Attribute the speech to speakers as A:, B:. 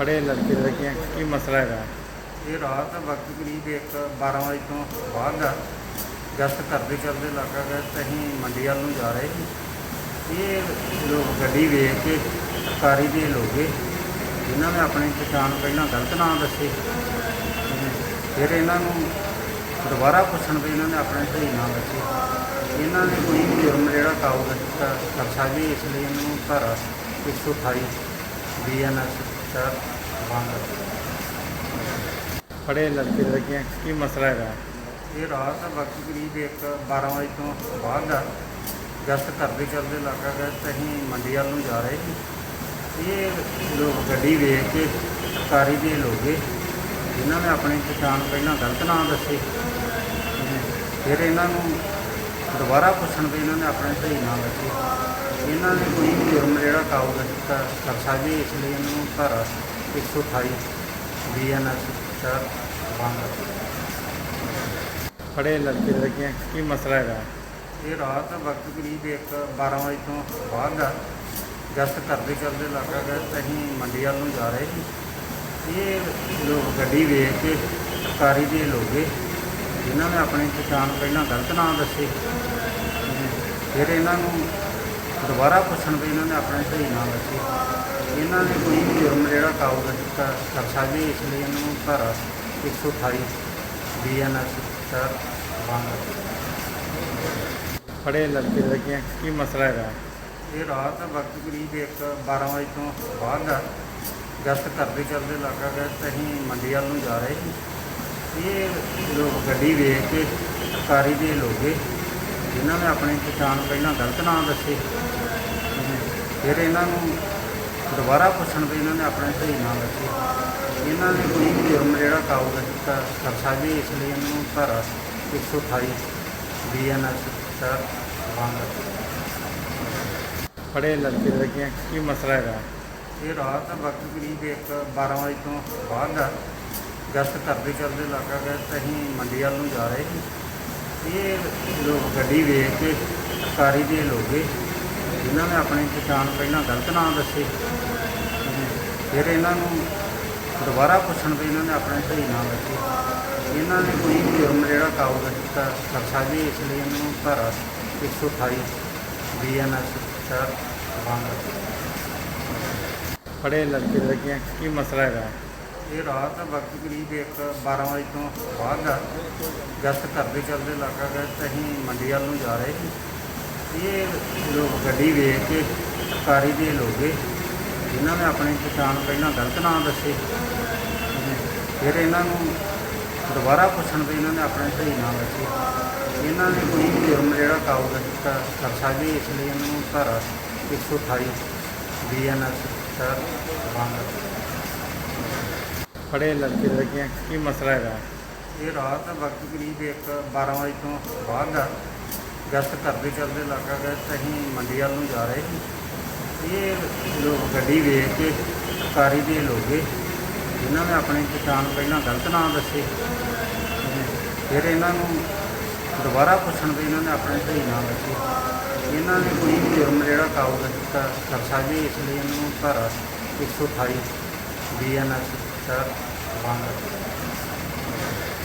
A: ਫੜੇ ਲੜਕੇ ਲੜਕੀਆਂ ਕੀ ਮਸਲਾ ਹੈਗਾ?
B: ਇਹ ਰਾਤ ਦਾ ਵਕਤ ਕਰੀਬ ਇੱਕ 12 ਵਜੇ ਤੋਂ ਬਾਅਦ ਦਾ। ਗਸ਼ਤ ਕਰਦੇ ਚੱਲਦੇ ਇਲਾਕਾ ਗਏ ਤੇ ਅਸੀਂ ਮੰਡੀ ਵੱਲ ਨੂੰ ਜਾ ਰਹੇ ਸੀ। ਇਹ ਲੋਕ ਗੱਡੀ ਵੇਖ ਕੇ, ਸਰਕਾਰੀ ਦੇ ਲੋਗੇ ਜਿਨ੍ਹਾਂ ਨੇ ਆਪਣੀ ਪਛਾਣ ਪਹਿਲਾਂ ਗਲਤ ਨਾਮ ਦੱਸੇ। ਫਿਰ ਇਹਨਾਂ ਨੂੰ ਦੁਬਾਰਾ ਪੁੱਛਣ ਤੇ ਇਹਨਾਂ ਨੇ ਆਪਣੇ ਸਹੀ ਨਾਮ ਦੱਸੇ। ਇਹਨਾਂ ਨੇ ਕੋਈ ਵੀ ਜੁਰਮ ਜਿਹੜਾ ਕਾਬੂ ਕੀਤਾ। ਕਰ ਸਕਦੇ ਇਸ ਲਈ ਇਹਨਾਂ ਨੂੰ ਧਾਰਾ 128 ਬੀਐਨਐਸ ਚਾਰ ਬੰਦ।
A: ਫੜੇ ਲੜਕੇ ਲੜਕੀਆਂ ਕੀ ਮਸਲਾ ਹੈਗਾ?
B: ਇਹ ਰਾਤ ਦਾ ਵਕਤ ਕਰੀਬ ਇੱਕ 12 ਵਜੇ ਤੋਂ ਬਾਅਦ ਦਾ। ਗਸ਼ਤ ਕਰਦੇ ਚੱਲਦੇ ਇਲਾਕਾ ਗਏ ਤੇ ਅਸੀਂ ਮੰਡੀ ਵੱਲ ਨੂੰ ਜਾ ਰਹੇ ਸੀ। ਇਹ ਲੋਕ ਗੱਡੀ ਵੇਖ ਕੇ, ਸਰਕਾਰੀ ਦੇ ਲੋਗੇ ਜਿਨ੍ਹਾਂ ਨੇ ਆਪਣੀ ਪਛਾਣ ਪਹਿਲਾਂ ਗਲਤ ਨਾਮ ਦੱਸੇ। ਫਿਰ ਇਹਨਾਂ ਨੂੰ ਦੁਬਾਰਾ ਪੁੱਛਣ ਤੇ ਇਹਨਾਂ ਨੇ ਆਪਣੇ ਸਹੀ ਨਾਮ ਦੱਸੇ। ਇਹਨਾਂ ਨੇ ਕੋਈ ਵੀ ਜੁਰਮ ਜਿਹੜਾ ਕਾਬੂ ਕੀਤਾ ਕਰ ਸਕਦੇ ਇਸ ਲਈ ਇਹਨਾਂ ਨੂੰ ਧਾਰਾ 128 ਬੀਐਨਐਸ ਚਾਰ ਬੰਦ
A: ਫੜੇ ਲੜਕੇ ਲੜਕੀਆਂ ਕੀ ਮਸਲਾ ਹੈਗਾ?
B: ਇਹ ਰਾਤ ਦਾ ਵਕਤ ਕਰੀਬ ਇੱਕ 12 ਵਜੇ ਤੋਂ ਬਾਅਦ ਦਾ ਗਸ਼ਤ ਕਰਦੇ ਚੱਲਦੇ ਇਲਾਕਾ ਗਏ ਅਸੀਂ ਮੰਡੀ ਵੱਲ ਨੂੰ ਜਾ ਰਹੇ ਸੀ। ਇਹ ਲੋਕ ਗੱਡੀ ਵੇਖ ਕੇ ਸਰਕਾਰੀ ਦੇ ਲੋਗੇ ਜਿਨ੍ਹਾਂ ਨੇ ਆਪਣੀ ਪਛਾਣ ਪਹਿਲਾਂ ਗਲਤ ਨਾਮ ਦੱਸੇ। ਫਿਰ ਇਹਨਾਂ ਨੂੰ ਦੁਬਾਰਾ ਪੁੱਛਣ ਤੇ ਇਹਨਾਂ ਨੇ ਆਪਣੇ ਸਹੀ ਨਾਮ ਦੱਸੇ। ਇਹਨਾਂ ਨੇ ਕੋਈ ਵੀ ਜੁਰਮ ਜਿਹੜਾ ਕਾਬੂ ਕੀਤਾ ਕਰ ਸਕਦੇ ਇਸ ਲਈ ਇਹਨਾਂ ਨੂੰ ਧਾਰਾ 128 ਬੀਐਨਐਸ ਚਾਰ ਬੰਦ
A: ਫੜੇ ਲੜਕੇ ਲੜਕੀਆਂ ਕੀ ਮਸਲਾ ਹੈਗਾ?
B: ਇਹ ਰਾਤ ਦਾ ਵਕਤ ਕਰੀਬ ਇੱਕ 12 ਵਜੇ ਤੋਂ ਬਾਅਦ ਦਾ ਗਸ਼ਤ ਕਰਦੇ ਚੱਲਦੇ ਇਲਾਕਾ ਗਏ ਤੇ ਅਸੀਂ ਮੰਡੀ ਵੱਲ ਨੂੰ ਜਾ ਰਹੇ ਸੀ। ਇਹ ਲੋਕ ਗੱਡੀ ਵੇਖ ਕੇ ਸਰਕਾਰੀ ਦੇ ਲੋਗੇ ਜਿਨ੍ਹਾਂ ਨੇ ਆਪਣੀ ਪਛਾਣ ਪਹਿਲਾਂ ਗਲਤ ਨਾਮ ਦੱਸੇ ਫਿਰ ਇਹਨਾਂ ਨੂੰ ਦੁਬਾਰਾ ਪੁੱਛਣ ਤੇ ਇਹਨਾਂ ਨੇ ਆਪਣੇ ਸਹੀ ਨਾਮ ਦੱਸੇ। ਇਹਨਾਂ ਨੇ ਕੋਈ ਵੀ ਜੁਰਮ ਜਿਹੜਾ ਕਾਬੂ ਕੀਤਾ ਕਰ ਸਕਦੇ ਇਸ ਲਈ ਇਹਨਾਂ ਨੂੰ ਧਾਰਾ 128 ਬੀਐਨਐਸ ਚਾਰ ਬੰਦ
A: ਫੜੇ ਲੜਕੇ ਲੜਕੀਆਂ ਕੀ ਮਸਲਾ ਹੈਗਾ?
B: ਇਹ ਰਾਤ ਦਾ ਵਕਤ ਕਰੀਬ ਇੱਕ 12 ਵਜੇ ਤੋਂ ਬਾਅਦ ਦਾ ਗਸ਼ਤ ਕਰਦੇ ਚੱਲਦੇ ਇਲਾਕਾ ਗਏ ਤੇ ਅਸੀਂ ਮੰਡੀ ਵੱਲ ਨੂੰ ਜਾ ਰਹੇ ਸੀ। ਇਹ ਲੋਕ ਗੱਡੀ ਵੇਖ ਕੇ, ਸਰਕਾਰੀ ਦੇ ਲੋਗੇ ਜਿਨ੍ਹਾਂ ਨੇ ਆਪਣੇ ਕਿਸਾਨ ਪਹਿਲਾਂ ਗਲਤ ਨਾਮ ਦੱਸੇ, ਫਿਰ ਇਹਨਾਂ ਨੂੰ ਦੁਬਾਰਾ ਪੁੱਛਣ ਤੇ ਇਹਨਾਂ ਨੇ ਆਪਣੇ ਸਹੀ ਨਾਮ ਦੱਸੇ। ਇਹਨਾਂ ਨੇ ਕੋਈ ਵੀ ਜੁਰਮ ਜਿਹੜਾ ਕਾਬੂ ਕੀਤਾ ਕਰ ਸਕਦੇ ਇਸ ਲਈ ਇਹਨਾਂ ਨੂੰ ਧਾਰਾ 128 ਬੀਐਨਐਸ ਚਾਰ ਬੰਦ।
A: ਫੜੇ ਲੜਕੇ ਲੜਕੀਆਂ, ਕੀ ਮਸਲਾ ਹੈਗਾ?
B: ਇਹ ਰਾਤ ਦਾ ਵਕਤ ਕਰੀਬ ਇੱਕ 12 ਵਜੇ ਤੋਂ ਬਾਅਦ ਦਾ ਗਸ਼ਤ ਕਰਦੇ ਚੱਲਦੇ ਇਲਾਕਾ ਗਏ ਤੇ ਅਸੀਂ ਮੰਡੀ ਵੱਲ ਨੂੰ ਜਾ ਰਹੇ ਸੀ। ਇਹ ਲੋਕ ਗੱਡੀ ਵੇਖ ਕੇ, ਸਰਕਾਰੀ ਦੇ ਲੋਗੇ ਜਿਨ੍ਹਾਂ ਨੇ ਆਪਣੀ ਪਛਾਣ ਪਹਿਲਾਂ ਗਲਤ ਨਾਮ ਦੱਸੇ। ਫਿਰ ਇਹਨਾਂ ਨੂੰ ਦੁਬਾਰਾ ਪੁੱਛਣ ਤੇ ਇਹਨਾਂ ਨੇ ਆਪਣੇ ਸਹੀ ਨਾਮ ਦੱਸੇ। ਇਹਨਾਂ ਨੇ ਕੋਈ ਵੀ ਜੁਰਮ ਜਿਹੜਾ ਕਾਬੂ ਕੀਤਾ, ਕਰ ਸਕਦੇ ਇਸ ਲਈ ਇਹਨਾਂ ਨੂੰ ਧਾਰਾ 128 ਬੀਐਨਐਸ ਸਰ ਬੰਦ
A: ਫੜੇ ਲੜਕੇ ਲੜਕੀਆਂ, ਕੀ ਮਸਲਾ ਹੈਗਾ?
B: ਇਹ ਰਾਤ ਦਾ ਵਕਤ ਕਰੀਬ ਇੱਕ 12 ਵਜੇ ਤੋਂ ਬਾਅਦ ਦਾ ਗਸ਼ਤ ਕਰਦੇ ਚੱਲਦੇ ਇਲਾਕਾ ਗਏ ਤੇ ਅਸੀਂ ਮੰਡੀ ਵੱਲ ਨੂੰ ਜਾ ਰਹੇ ਸੀ। ਇਹ ਲੋਕ ਗੱਡੀ ਵੇਖ ਕੇ, ਸਰਕਾਰੀ ਦੇ ਲੋਗੇ ਜਿਨ੍ਹਾਂ ਨੇ ਆਪਣੀ ਪਛਾਣ ਪਹਿਲਾਂ ਗਲਤ ਨਾਮ ਦੱਸੇ, ਫਿਰ ਇਹਨਾਂ ਨੂੰ ਦੁਬਾਰਾ ਪੁੱਛਣ ਤੇ ਇਹਨਾਂ ਨੇ ਆਪਣੇ ਸਹੀ ਨਾਮ ਦੱਸੇ। ਇਹਨਾਂ ਨੇ ਕੋਈ ਵੀ ਜੁਰਮ ਜਿਹੜਾ ਕਾਬੂ ਕੀਤਾ ਕਰ ਸਕਦੇ ਇਸ ਲਈ ਇਹਨਾਂ ਨੂੰ ਧਾਰਾ 128 ਬੀਐਨਐਸ 车，不。